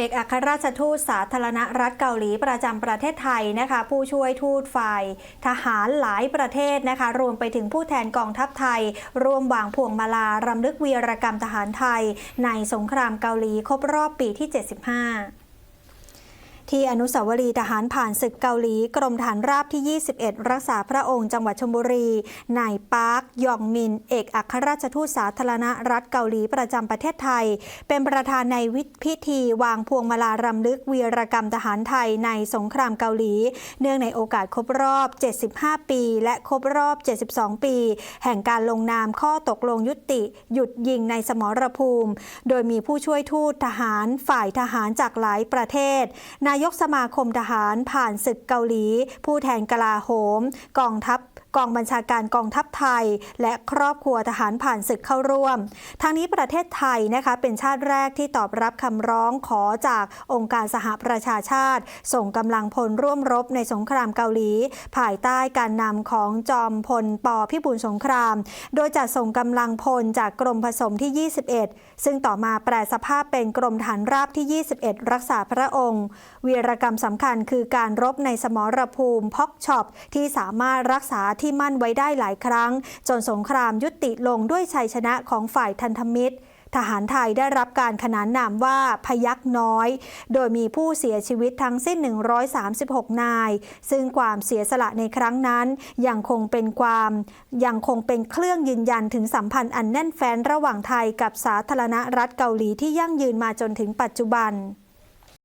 เอกอัครราชทูตสาธารณรัฐเกาหลีประจำประเทศไทยนะคะผู้ช่วยทูตฝ่ายทหารหลายประเทศนะคะรวมไปถึงผู้แทนกองทัพไทย ร่วมวางพวงมาลารำลึกวีรกรรมทหารไทย ในสงครามเกาหลีครบรอบปีที่ 75 ที่อนุสาวรีย์ทหารผ่านศึกเกาหลี กรมฐานราบที่ 21 รักษาพระองค์จังหวัดชลบุรีนายปาร์คยองมิน เอกอัครราชทูตสาธารณรัฐเกาหลีประจำประเทศไทย เป็นประธานในพิธีวางพวงมาลารำลึกวีรกรรมทหารไทยในสงครามเกาหลี เนื่องในโอกาสครบรอบ 75 ปี และครบรอบ 72 ปี แห่งการลงนามข้อตกลงยุติ หยุดยิงในสมรภูมิ โดยมีผู้ช่วยทูตทหารฝ่ายทหารจากหลายประเทศนายยกสมาคมทหารผ่านศึกเกาหลี ผู้แทนกลาโหม กองทัพกองบัญชาการกองทัพไทย และครอบครัวทหารผ่านศึกเข้าร่วม ทางนี้ประเทศไทยนะคะเป็นชาติแรกที่ตอบรับคำร้องขอจากองค์การสหประชาชาติ ส่งกำลังพลร่วมรบในสงครามเกาหลี ภายใต้การนำของจอมพลปพิบูลสงคราม โดยจะส่งกำลังพลจากกรมผสมที่ 21 ซึ่งต่อมาแปลสภาพเป็นกรมฐานราบที่ 21 รักษาพระองค์ วีรกรรมสำคัญคือการรบในสมรภูมิพอกช็อปที่สามารถรักษาทที่มั่นไว้ได้หลายครั้ง จนสงครามยุติลงด้วยชัยชนะของฝ่ายทันธมิตร ทหารไทยได้รับการขนานนามว่าพยักน้อย โดยมีผู้เสียชีวิตทั้งสิ้น 136 นาย ซึ่งความเสียสละในครั้งนั้นยังคงเป็นความยังคงเป็นเครื่องยืนยันถึงสัมพันธ์อันแน่นแฟ้นระหว่างไทยกับสาธารณรัฐเกาหลีที่ยั่งยืนมาจนถึงปัจจุบัน